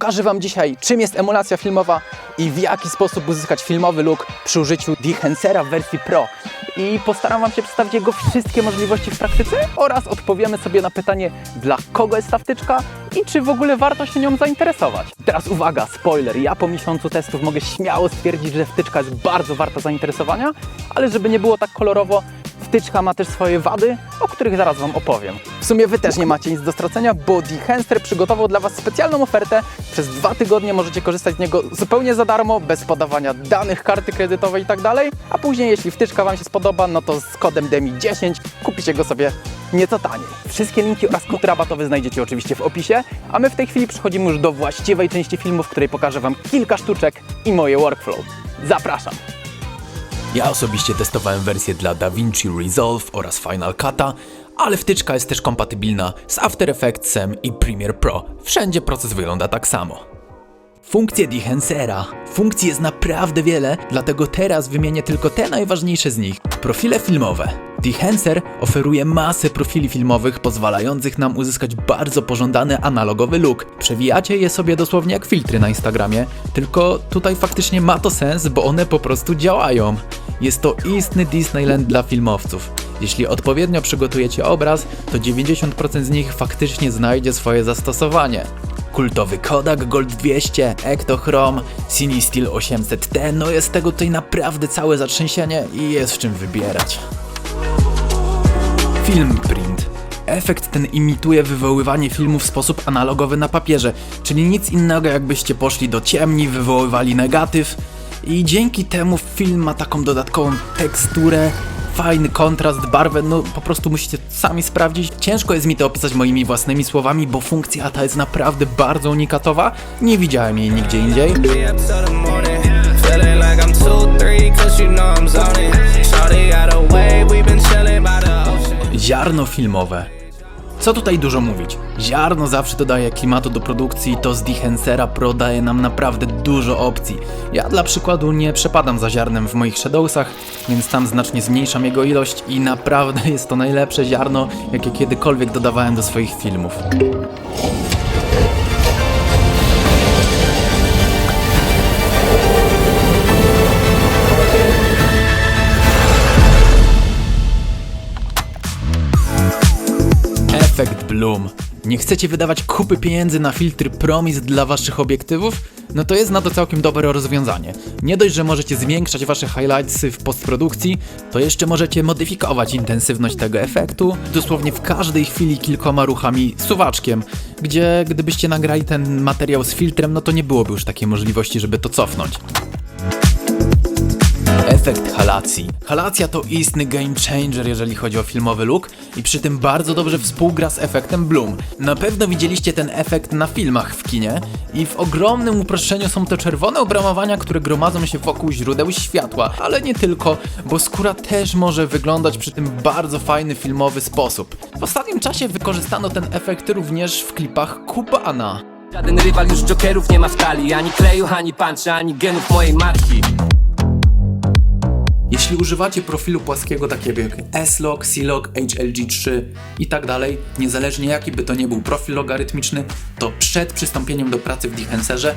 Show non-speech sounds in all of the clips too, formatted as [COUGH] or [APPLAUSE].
Pokażę Wam dzisiaj, czym jest emulacja filmowa i w jaki sposób uzyskać filmowy look przy użyciu Dehensera w wersji Pro. I postaram Wam się przedstawić jego wszystkie możliwości w praktyce oraz odpowiemy sobie na pytanie, dla kogo jest ta wtyczka i czy w ogóle warto się nią zainteresować. Teraz uwaga, spoiler, ja po miesiącu testów mogę śmiało stwierdzić, że wtyczka jest bardzo warta zainteresowania, ale żeby nie było tak kolorowo, Wtyczka ma też swoje wady, o których zaraz Wam opowiem. W sumie Wy też nie macie nic do stracenia, bo Dehancer przygotował dla Was specjalną ofertę. Przez dwa tygodnie możecie korzystać z niego zupełnie za darmo, bez podawania danych karty kredytowej i tak. A później, jeśli wtyczka Wam się spodoba, no to z kodem DEMI10 kupicie go sobie nieco taniej. Wszystkie linki oraz kod rabatowy znajdziecie oczywiście w opisie, a my w tej chwili przechodzimy już do właściwej części filmu, w której pokażę Wam kilka sztuczek i moje workflow. Zapraszam! Ja osobiście testowałem wersję dla DaVinci Resolve oraz Final Cut'a, ale wtyczka jest też kompatybilna z After Effectsem i Premiere Pro. Wszędzie proces wygląda tak samo. Funkcje Dehensera. Funkcji jest naprawdę wiele, dlatego teraz wymienię tylko te najważniejsze z nich. Profile filmowe. Dehancer oferuje masę profili filmowych pozwalających nam uzyskać bardzo pożądany analogowy look. Przewijacie je sobie dosłownie jak filtry na Instagramie, tylko tutaj faktycznie ma to sens, bo one po prostu działają. Jest to istny Disneyland dla filmowców. Jeśli odpowiednio przygotujecie obraz, to 90% z nich faktycznie znajdzie swoje zastosowanie. Kultowy Kodak Gold 200, Ektochrome, Cinestill 800T, no jest tego tutaj naprawdę całe zatrzęsienie i jest w czym wybierać. Film print. Efekt ten imituje wywoływanie filmu w sposób analogowy na papierze, czyli nic innego jakbyście poszli do ciemni, wywoływali negatyw i dzięki temu film ma taką dodatkową teksturę, fajny kontrast, barwę, no po prostu musicie sami sprawdzić. Ciężko jest mi to opisać moimi własnymi słowami, bo funkcja ta jest naprawdę bardzo unikatowa, nie widziałem jej nigdzie indziej. Ziarno filmowe. Co tutaj dużo mówić? Ziarno zawsze dodaje klimatu do produkcji, to z Dehensera Pro daje nam naprawdę dużo opcji. Ja dla przykładu nie przepadam za ziarnem w moich Shadowsach, więc tam znacznie zmniejszam jego ilość i naprawdę [LAUGHS] jest to najlepsze ziarno, jakie kiedykolwiek dodawałem do swoich filmów. Nie chcecie wydawać kupy pieniędzy na filtry Promis dla waszych obiektywów? No to jest na to całkiem dobre rozwiązanie. Nie dość, że możecie zwiększać wasze highlightsy w postprodukcji, to jeszcze możecie modyfikować intensywność tego efektu dosłownie w każdej chwili kilkoma ruchami suwaczkiem, gdzie gdybyście nagrali ten materiał z filtrem, no to nie byłoby już takiej możliwości, żeby to cofnąć. Efekt halacji. Halacja to istny game changer, jeżeli chodzi o filmowy look i przy tym bardzo dobrze współgra z efektem Bloom. Na pewno widzieliście ten efekt na filmach w kinie i w ogromnym uproszczeniu są to czerwone obramowania, które gromadzą się wokół źródeł światła, ale nie tylko, bo skóra też może wyglądać przy tym bardzo fajny filmowy sposób. W ostatnim czasie wykorzystano ten efekt również w klipach Kubana. Żaden rywal już jokerów nie ma w talii Ani kleju, ani puncha, ani genów mojej matki Jeśli używacie profilu płaskiego takiego jak S-Log, C-Log, HLG3 i tak dalej, niezależnie jaki by to nie był profil logarytmiczny, to przed przystąpieniem do pracy w Dehancerze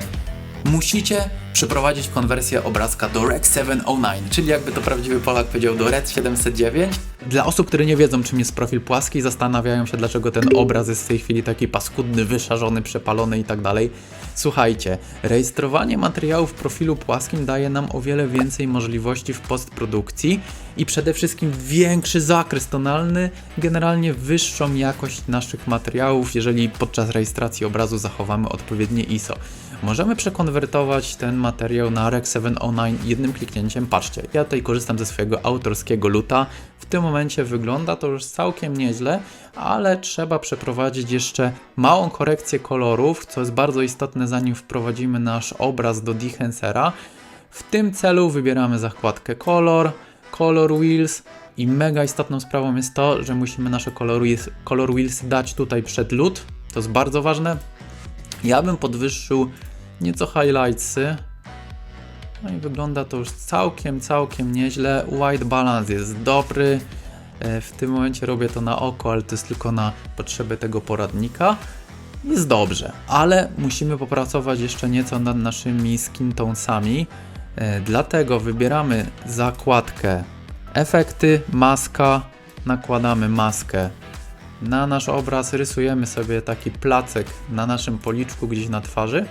musicie przeprowadzić konwersję obrazka do Rec 709, czyli jakby to prawdziwy Polak powiedział do Rec 709. Dla osób, które nie wiedzą czym jest profil płaski zastanawiają się dlaczego ten obraz jest w tej chwili taki paskudny, wyszarzony, przepalony i tak dalej. Słuchajcie, rejestrowanie materiału w profilu płaskim daje nam o wiele więcej możliwości w postprodukcji i przede wszystkim większy zakres tonalny, generalnie wyższą jakość naszych materiałów, jeżeli podczas rejestracji obrazu zachowamy odpowiednie ISO. Możemy przekonwertować ten materiał na Rec 709 jednym kliknięciem. Patrzcie, ja tutaj korzystam ze swojego autorskiego luta. W tym momencie wygląda to już całkiem nieźle, ale trzeba przeprowadzić jeszcze małą korekcję kolorów, co jest bardzo istotne zanim wprowadzimy nasz obraz do Dehensera. W tym celu wybieramy zakładkę kolor, color wheels i mega istotną sprawą jest to, że musimy nasze color wheels, color wheels dać tutaj przed lód. To jest bardzo ważne. Ja bym podwyższył nieco highlightsy. No i wygląda to już całkiem, całkiem nieźle. White balance jest dobry. E, W tym momencie robię to na oko, ale to jest tylko na potrzeby tego poradnika. jest dobrze, ale musimy popracować jeszcze nieco nad naszymi skin tonesami. E, Dlatego wybieramy zakładkę efekty, maska, nakładamy maskę na nasz obraz, rysujemy sobie taki placek na naszym policzku gdzieś na twarzy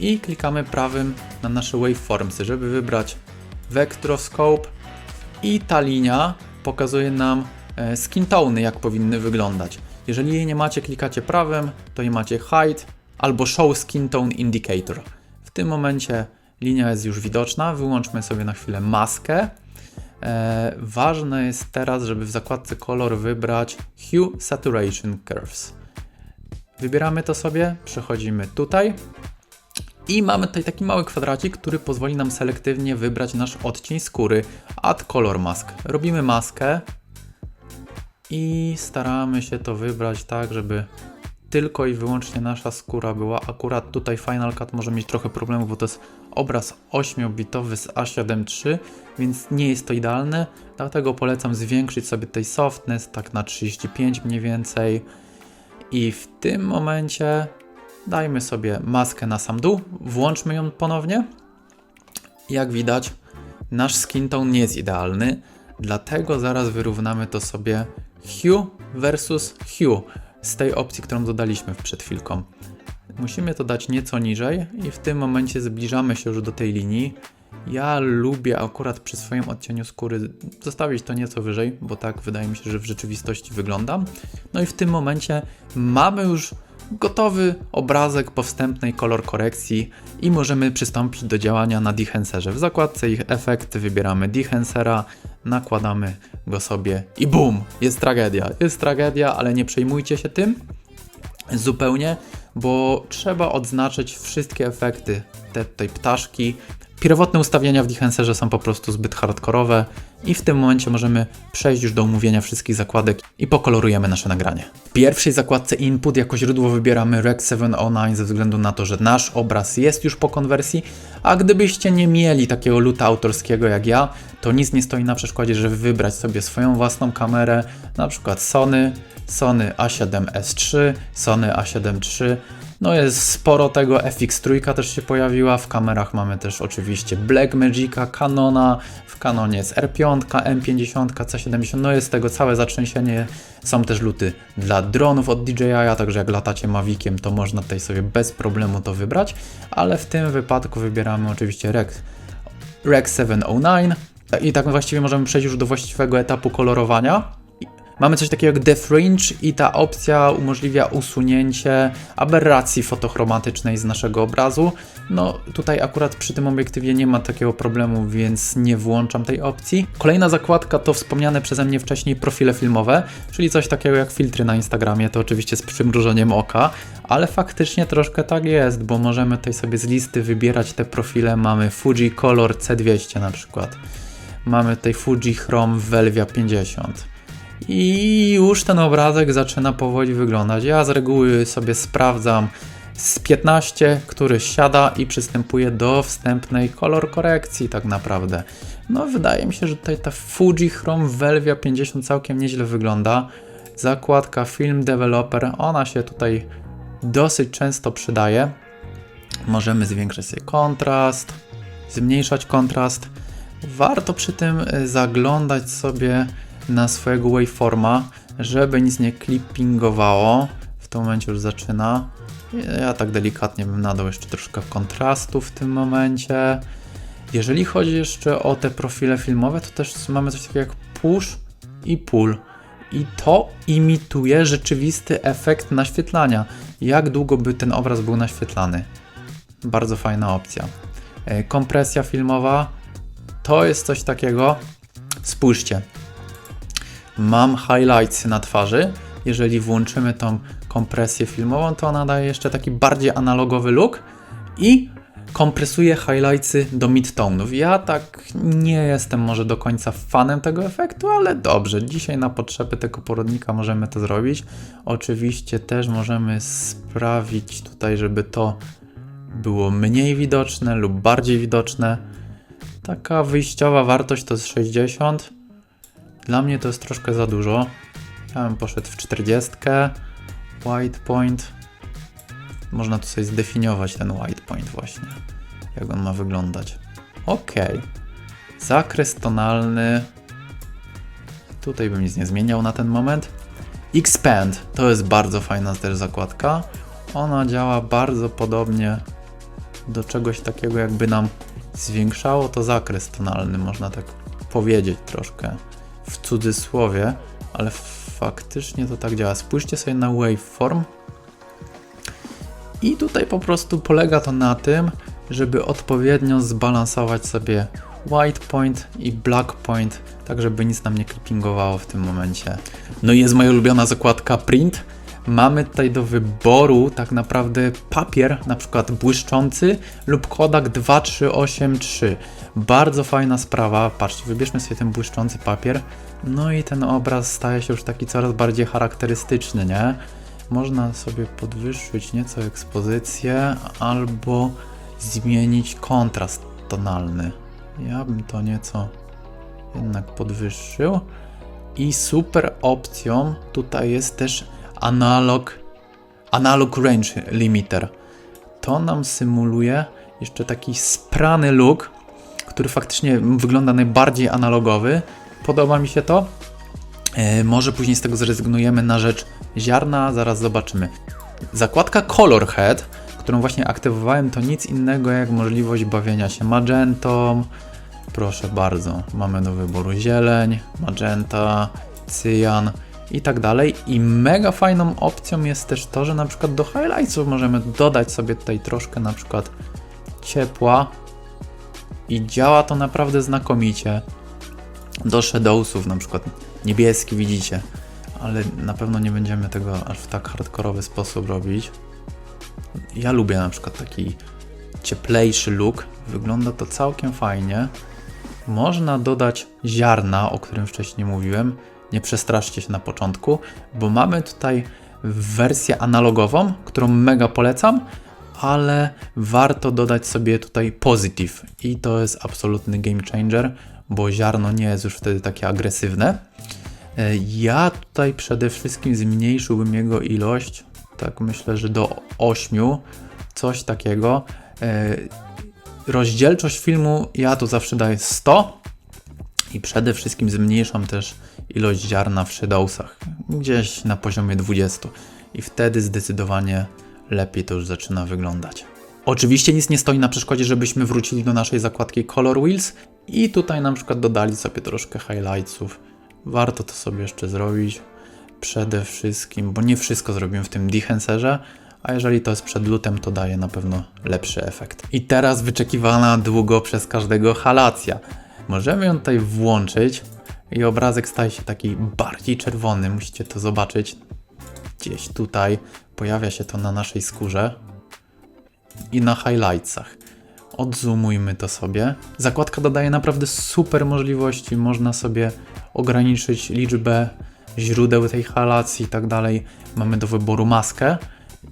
i klikamy prawym na nasze waveformsy, żeby wybrać Vectroscope i ta linia pokazuje nam e, skin tony, jak powinny wyglądać. Jeżeli jej nie macie, klikacie prawym, to je macie hide albo show skin tone indicator. W tym momencie linia jest już widoczna, wyłączmy sobie na chwilę maskę. E, ważne jest teraz, żeby w zakładce kolor wybrać Hue Saturation Curves. Wybieramy to sobie, przechodzimy tutaj i mamy tutaj taki mały kwadracik, który pozwoli nam selektywnie wybrać nasz odcień skóry Add Color Mask. Robimy maskę i staramy się to wybrać tak, żeby tylko i wyłącznie nasza skóra była. Akurat tutaj Final Cut może mieć trochę problemów, bo to jest obraz 8-bitowy z A7 III, więc nie jest to idealne. Dlatego polecam zwiększyć sobie tej softness tak na 35 mniej więcej. I w tym momencie dajmy sobie maskę na sam dół, włączmy ją ponownie. Jak widać, nasz skin tone nie jest idealny, dlatego zaraz wyrównamy to sobie hue versus hue z tej opcji, którą dodaliśmy przed chwilką. Musimy to dać nieco niżej i w tym momencie zbliżamy się już do tej linii. Ja lubię akurat przy swoim odcieniu skóry zostawić to nieco wyżej, bo tak wydaje mi się, że w rzeczywistości wygląda. No i w tym momencie mamy już gotowy obrazek po wstępnej kolor korekcji i możemy przystąpić do działania na Dehancerze. W zakładce ich efekty wybieramy Dehancera, nakładamy go sobie i bum! Jest tragedia. Jest tragedia, ale nie przejmujcie się tym zupełnie, bo trzeba odznaczyć wszystkie efekty te tej ptaszki. Pierwotne ustawienia w Dehancerze są po prostu zbyt hardkorowe i w tym momencie możemy przejść już do omówienia wszystkich zakładek i pokolorujemy nasze nagranie. W pierwszej zakładce Input jako źródło wybieramy Rec 709 ze względu na to, że nasz obraz jest już po konwersji, a gdybyście nie mieli takiego luta autorskiego jak ja, to nic nie stoi na przeszkodzie, żeby wybrać sobie swoją własną kamerę, na przykład Sony, Sony A7S3, Sony A7 III. No jest sporo tego, FX3 też się pojawiła, w kamerach mamy też oczywiście Blackmagica, Canona, w Canonie jest R5, M50, C70, no jest tego całe zatrzęsienie. Są też luty dla dronów od DJI, także jak latacie Maviciem, to można tutaj sobie bez problemu to wybrać, ale w tym wypadku wybieramy oczywiście Rec, Rec 709 i tak właściwie możemy przejść już do właściwego etapu kolorowania. Mamy coś takiego jak Depth Range i ta opcja umożliwia usunięcie aberracji fotochromatycznej z naszego obrazu. No tutaj akurat przy tym obiektywie nie ma takiego problemu, więc nie włączam tej opcji. Kolejna zakładka to wspomniane przeze mnie wcześniej profile filmowe, czyli coś takiego jak filtry na Instagramie, to oczywiście z przymrużeniem oka, ale faktycznie troszkę tak jest, bo możemy tutaj sobie z listy wybierać te profile. Mamy Fuji Color C200 na przykład. Mamy tutaj Fuji Chrome Velvia 50 i już ten obrazek zaczyna powoli wyglądać. Ja z reguły sobie sprawdzam z 15, który siada i przystępuję do wstępnej kolor korekcji tak naprawdę. No wydaje mi się, że tutaj ta Fuji Chrome Velvia 50 całkiem nieźle wygląda. Zakładka Film Developer, ona się tutaj dosyć często przydaje. Możemy zwiększyć sobie kontrast, zmniejszać kontrast. Warto przy tym y, zaglądać sobie na swojego waveforma, żeby nic nie clippingowało. W tym momencie już zaczyna. Ja tak delikatnie bym nadał jeszcze troszkę kontrastu w tym momencie. Jeżeli chodzi jeszcze o te profile filmowe, to też mamy coś takiego jak push i pull. I to imituje rzeczywisty efekt naświetlania. Jak długo by ten obraz był naświetlany? Bardzo fajna opcja. E, Kompresja filmowa to jest coś takiego. Spójrzcie, mam highlights na twarzy. Jeżeli włączymy tą kompresję filmową, to ona daje jeszcze taki bardziej analogowy look i kompresuje highlightsy do midtone'ów. Ja tak nie jestem może do końca fanem tego efektu, ale dobrze, dzisiaj na potrzeby tego porodnika możemy to zrobić. Oczywiście też możemy sprawić tutaj, żeby to było mniej widoczne lub bardziej widoczne. Taka wyjściowa wartość to jest 60. Dla mnie to jest troszkę za dużo. Ja bym poszedł w 40. White point Można tu sobie zdefiniować ten white point właśnie, jak on ma wyglądać. Ok. Zakres tonalny. Tutaj bym nic nie zmieniał na ten moment. Expand to jest bardzo fajna też zakładka. Ona działa bardzo podobnie do czegoś takiego, jakby nam zwiększało to zakres tonalny, można tak powiedzieć troszkę w cudzysłowie, ale faktycznie to tak działa. Spójrzcie sobie na waveform. I tutaj po prostu polega to na tym, żeby odpowiednio zbalansować sobie white point i black point, tak żeby nic nam nie clippingowało w tym momencie. No i jest moja ulubiona zakładka print. Mamy tutaj do wyboru tak naprawdę papier, na przykład błyszczący lub Kodak 2383. Bardzo fajna sprawa. Patrzcie, wybierzmy sobie ten błyszczący papier. No i ten obraz staje się już taki coraz bardziej charakterystyczny, nie? Można sobie podwyższyć nieco ekspozycję albo zmienić kontrast tonalny. Ja bym to nieco jednak podwyższył. I super opcją tutaj jest też analog, analog range limiter. To nam symuluje jeszcze taki sprany look, który faktycznie wygląda najbardziej analogowy. Podoba mi się to. E, może później z tego zrezygnujemy na rzecz ziarna, zaraz zobaczymy. Zakładka Color Head, którą właśnie aktywowałem, to nic innego jak możliwość bawienia się magentą. Proszę bardzo, mamy do wyboru zieleń, magenta, cyjan i tak dalej. I mega fajną opcją jest też to, że na przykład do highlightsów możemy dodać sobie tutaj troszkę na przykład ciepła i działa to naprawdę znakomicie. Do shadowsów na przykład niebieski widzicie, ale na pewno nie będziemy tego aż w tak hardkorowy sposób robić. Ja lubię na przykład taki cieplejszy look, wygląda to całkiem fajnie. Można dodać ziarna, o którym wcześniej mówiłem. Nie przestraszcie się na początku, bo mamy tutaj wersję analogową, którą mega polecam, ale warto dodać sobie tutaj positive i to jest absolutny game changer, bo ziarno nie jest już wtedy takie agresywne. E, Ja tutaj przede wszystkim zmniejszyłbym jego ilość, tak myślę, że do 8, coś takiego. E, Rozdzielczość filmu ja tu zawsze daję 100 i przede wszystkim zmniejszam też ilość ziarna w shadowsach, gdzieś na poziomie 20 i wtedy zdecydowanie lepiej to już zaczyna wyglądać. Oczywiście nic nie stoi na przeszkodzie, żebyśmy wrócili do naszej zakładki Color Wheels i tutaj na przykład dodali sobie troszkę highlightsów. Warto to sobie jeszcze zrobić. Przede wszystkim, bo nie wszystko zrobiłem w tym Dehancerze, a jeżeli to jest przed lutem, to daje na pewno lepszy efekt. I teraz wyczekiwana długo przez każdego halacja. Możemy ją tutaj włączyć i obrazek staje się taki bardziej czerwony. Musicie to zobaczyć. Gdzieś tutaj pojawia się to na naszej skórze i na highlightsach. Odzoomujmy to sobie. Zakładka dodaje naprawdę super możliwości. Można sobie ograniczyć liczbę źródeł tej halacji i tak dalej. Mamy do wyboru maskę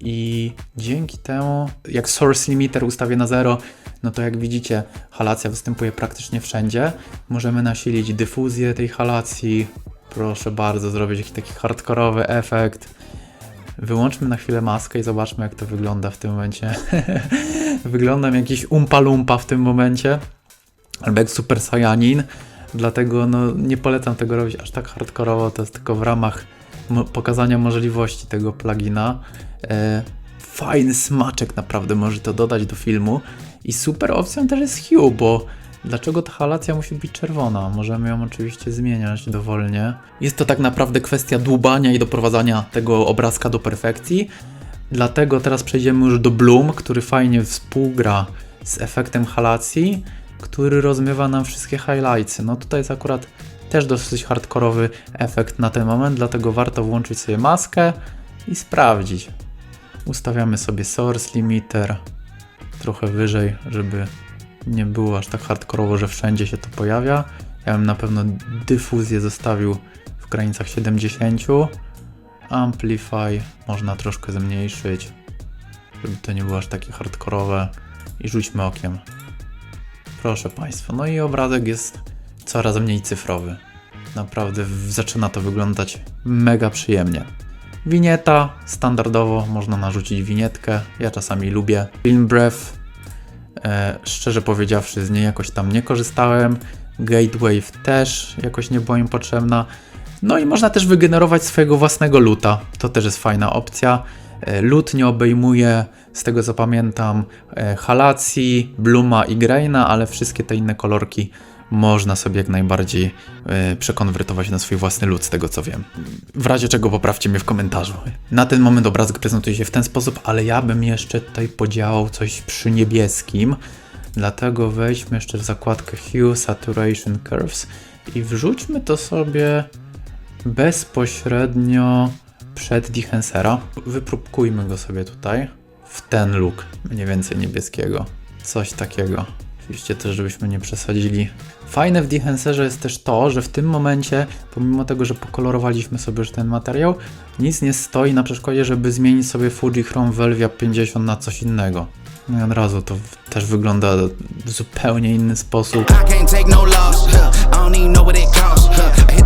i dzięki temu, jak source limiter ustawię na 0, no to jak widzicie, halacja występuje praktycznie wszędzie. Możemy nasilić dyfuzję tej halacji. Proszę bardzo, zrobić jakiś taki hardkorowy efekt. Wyłączmy na chwilę maskę i zobaczmy, jak to wygląda w tym momencie. [LAUGHS] Wyglądam jakiś umpa-lumpa w tym momencie, albo jak Super Saiyanin. Dlatego no, nie polecam tego robić aż tak hardkorowo, to jest tylko w ramach pokazania możliwości tego plugina. E, fajny smaczek naprawdę może to dodać do filmu. I super opcją też jest hue, bo dlaczego ta halacja musi być czerwona? Możemy ją oczywiście zmieniać dowolnie. Jest to tak naprawdę kwestia dłubania i doprowadzania tego obrazka do perfekcji. Dlatego teraz przejdziemy już do Bloom, który fajnie współgra z efektem halacji, który rozmywa nam wszystkie highlights. No tutaj jest akurat też dosyć hardkorowy efekt na ten moment, dlatego warto włączyć sobie maskę i sprawdzić. Ustawiamy sobie source limiter trochę wyżej, żeby nie było aż tak hardkorowo, że wszędzie się to pojawia. Ja bym na pewno dyfuzję zostawił w granicach 70. Amplify można troszkę zmniejszyć, żeby to nie było aż takie hardkorowe. I rzućmy okiem. Proszę Państwa, no i obrazek jest coraz mniej cyfrowy. Naprawdę zaczyna to wyglądać mega przyjemnie. Winieta, standardowo można narzucić winietkę. Ja czasami lubię. Film Breath, e, szczerze powiedziawszy, z niej jakoś tam nie korzystałem. Gatewave też jakoś nie była im potrzebna. No i można też wygenerować swojego własnego luta. To też jest fajna opcja. E, Lut nie obejmuje, z tego co pamiętam, e, halacji, bluma i graina, ale wszystkie te inne kolorki można sobie jak najbardziej e, przekonwertować na swój własny lód, z tego co wiem. W razie czego poprawcie mnie w komentarzu. Na ten moment obrazek prezentuje się w ten sposób, ale ja bym jeszcze tutaj podziałał coś przy niebieskim. Dlatego wejdźmy jeszcze w zakładkę Hue, Saturation, Curves i wrzućmy to sobie bezpośrednio przed Dihensera. Wypróbkujmy go sobie tutaj w ten look, mniej więcej niebieskiego. Coś takiego. Oczywiście też, żebyśmy nie przesadzili. Fajne w Dihenserze jest też to, że w tym momencie, pomimo tego, że pokolorowaliśmy sobie już ten materiał, nic nie stoi na przeszkodzie, żeby zmienić sobie Fuji Chrome Velvia 50 na coś innego. No i od razu to też wygląda w zupełnie inny sposób. I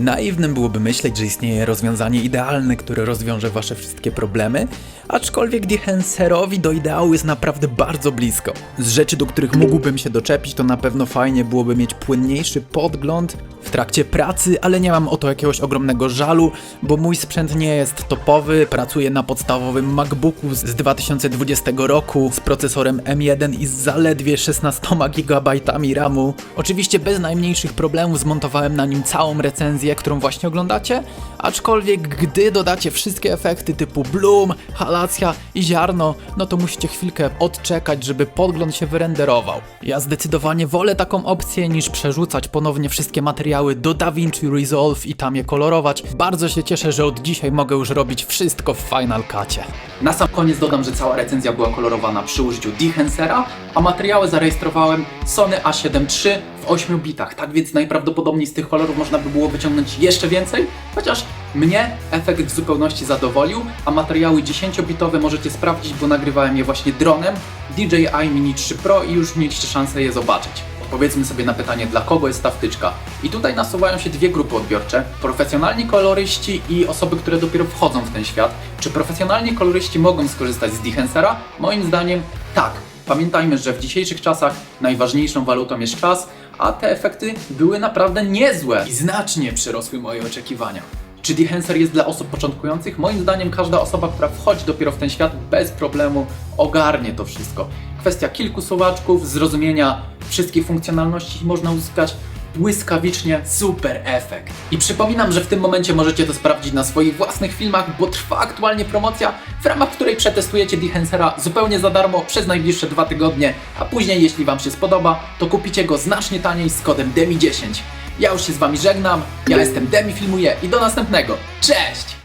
Naiwnym byłoby myśleć, że istnieje rozwiązanie idealne, które rozwiąże wasze wszystkie problemy, aczkolwiek Dihenserowi do ideału jest naprawdę bardzo blisko. Z rzeczy, do których mógłbym się doczepić, to na pewno fajnie byłoby mieć płynniejszy podgląd w trakcie pracy, ale nie mam o to jakiegoś ogromnego żalu, bo mój sprzęt nie jest topowy, pracuję na podstawowym MacBooku z 2020 roku z procesorem M1 i z zaledwie 16 GB RAMu. Oczywiście bez najmniejszych problemów zmontowałem na nim całą recenzję, którą właśnie oglądacie, aczkolwiek gdy dodacie wszystkie efekty typu bloom, halacja i ziarno, no to musicie chwilkę odczekać, żeby podgląd się wyrenderował. Ja zdecydowanie wolę taką opcję niż przerzucać ponownie wszystkie materiały do DaVinci Resolve i tam je kolorować. Bardzo się cieszę, że od dzisiaj mogę już robić wszystko w Final Cutie. Na sam koniec dodam, że cała recenzja była kolorowana przy użyciu Dehensera, a materiały zarejestrowałem Sony A7 III w 8 bitach, tak więc najprawdopodobniej z tych kolorów można by było wyciągnąć jeszcze więcej, chociaż mnie efekt w zupełności zadowolił, a materiały 10-bitowe możecie sprawdzić, bo nagrywałem je właśnie dronem DJI Mini 3 Pro i już mieliście szansę je zobaczyć. Odpowiedzmy sobie na pytanie, dla kogo jest ta wtyczka. I tutaj nasuwają się dwie grupy odbiorcze: profesjonalni koloryści i osoby, które dopiero wchodzą w ten świat. Czy profesjonalni koloryści mogą skorzystać z Dehensera? Moim zdaniem tak. Pamiętajmy, że w dzisiejszych czasach najważniejszą walutą jest czas, a te efekty były naprawdę niezłe i znacznie przerosły moje oczekiwania. Czy Dehenser jest dla osób początkujących? Moim zdaniem każda osoba, która wchodzi dopiero w ten świat bez problemu ogarnie to wszystko. Kwestia kilku słowaczków, zrozumienia wszystkich funkcjonalności można uzyskać błyskawicznie super efekt. I przypominam, że w tym momencie możecie to sprawdzić na swoich własnych filmach, bo trwa aktualnie promocja, w ramach której przetestujecie Dehensera zupełnie za darmo przez najbliższe dwa tygodnie, a później, jeśli Wam się spodoba, to kupicie go znacznie taniej z kodem DEMI10. Ja już się z Wami żegnam, ja jestem Demi Filmuję i do następnego. Cześć!